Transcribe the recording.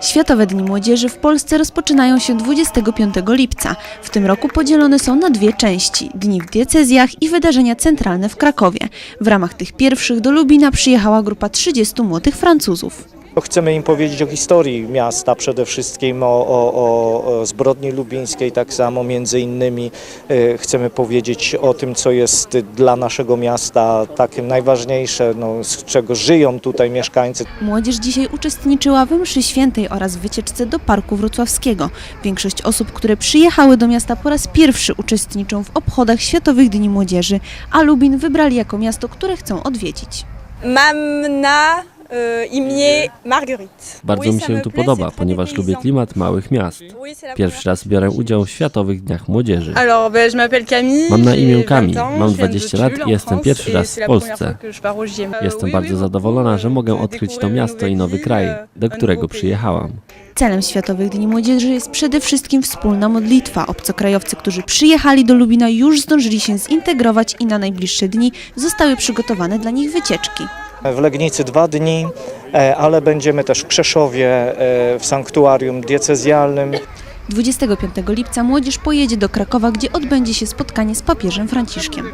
Światowe Dni Młodzieży w Polsce rozpoczynają się 25 lipca. W tym roku podzielone są na dwie części: dni w diecezjach i wydarzenia centralne w Krakowie. W ramach tych pierwszych do Lubina przyjechała grupa 30 młodych Francuzów. Chcemy im powiedzieć o historii miasta przede wszystkim, o, o, o- zbrodni lubińskiej tak samo, między innymi e, chcemy powiedzieć o tym, co jest dla naszego miasta takim najważniejsze, no, z czego żyją tutaj mieszkańcy. Młodzież dzisiaj uczestniczyła w mszy świętej oraz wycieczce do Parku Wrocławskiego. Większość osób, które przyjechały do miasta po raz pierwszy uczestniczą w obchodach Światowych Dni Młodzieży, a Lubin wybrali jako miasto, które chcą odwiedzić. Mam na imię Marguerite. Bardzo mi się tu podoba, ponieważ lubię klimat małych miast. Pierwszy raz biorę udział w Światowych Dniach Młodzieży. Mam na imię 20 Camille, ans, mam je viens de 20 lat i jestem pierwszy raz w Polsce. Euh, Jestem bardzo zadowolona, że mogę odkryć to miasto i nowy kraj, do którego przyjechałam. Celem Światowych Dni Młodzieży jest przede wszystkim wspólna modlitwa. Obcokrajowcy, którzy przyjechali do Lubina już zdążyli się zintegrować i na najbliższe dni zostały przygotowane dla nich wycieczki. W Legnicy dwa dni, e, ale będziemy też w Krzeszowie, e, w sanktuarium diecezjalnym. 25 lipca młodzież pojedzie do Krakowa, gdzie odbędzie się spotkanie z papieżem Franciszkiem.